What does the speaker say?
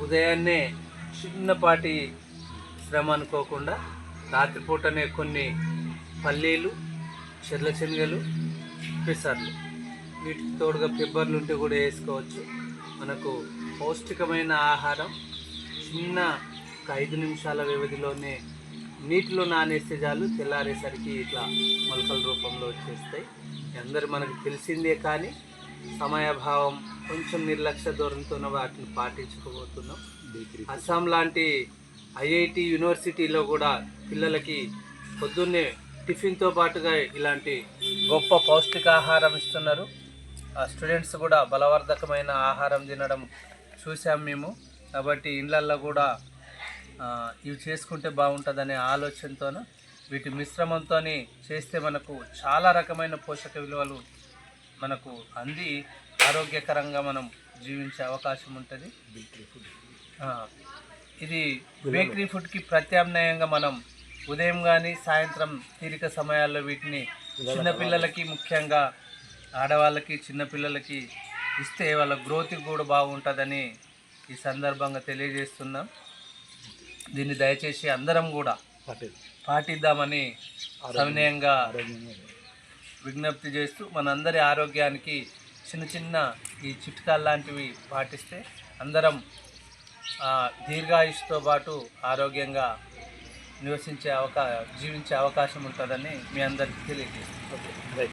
ఉదయాన్నే చిన్నపాటి శ్రమ అనుకోకుండా రాత్రిపూటనే కొన్ని పల్లీలు చెర్ల శనగలు పెసర్లు. వీటికి తోడుగా పెబ్బర్లు ఉంటే కూడా వేసుకోవచ్చు. మనకు పౌష్టికమైన ఆహారం చిన్న ఒక ఐదు నిమిషాల వ్యవధిలోనే నీటిలో నానేస్తే చాలు తెల్లారేసరికి ఇట్లా మొలకల రూపంలో వచ్చేస్తాయి. అందరు మనకు తెలిసిందే కానీ సమయాభావం కొంచెం నిర్లక్ష్య ధోరణితో వాటిని పాటించకపోతున్నాం. అస్సాం లాంటి ఐఐటి యూనివర్సిటీలో కూడా పిల్లలకి పొద్దున్నే టిఫిన్తో పాటుగా ఇలాంటి గొప్ప పౌష్టికాహారం ఇస్తున్నారు. ఆ స్టూడెంట్స్ కూడా బలవర్ధకమైన ఆహారం తినడం చూసాం మేము. కాబట్టి ఇండ్లల్లో కూడా ఇవి చేసుకుంటే బాగుంటుందనే ఆలోచనతోన వీటి మిశ్రమంతో చేస్తే మనకు చాలా రకమైన పోషక విలువలు మనకు అంది. ఆరోగ్యకరంగా మనం జీవించే అవకాశం ఉంటుంది. ఇది బేకరీ ఫుడ్కి ప్రత్యామ్నాయంగా మనం ఉదయం కానీ సాయంత్రం తీరిక సమయాల్లో వీటిని చిన్నపిల్లలకి ముఖ్యంగా ఆడవాళ్ళకి చిన్నపిల్లలకి ఇస్తే వాళ్ళ గ్రోత్కి కూడా బాగుంటుందని ఈ సందర్భంగా తెలియజేస్తున్నాం. దీన్ని దయచేసి అందరం కూడా పాటిద్దామని సవినయంగా విజ్ఞప్తి చేస్తూ మనందరి ఆరోగ్యానికి చిన్న చిన్న ఈ చిట్కాలు లాంటివి పాటిస్తే అందరం దీర్ఘాయుష్తో పాటు ఆరోగ్యంగా నివసించే అవకా జీవించే అవకాశం ఉంటుందని మీ అందరికీ తెలియజేస్తాం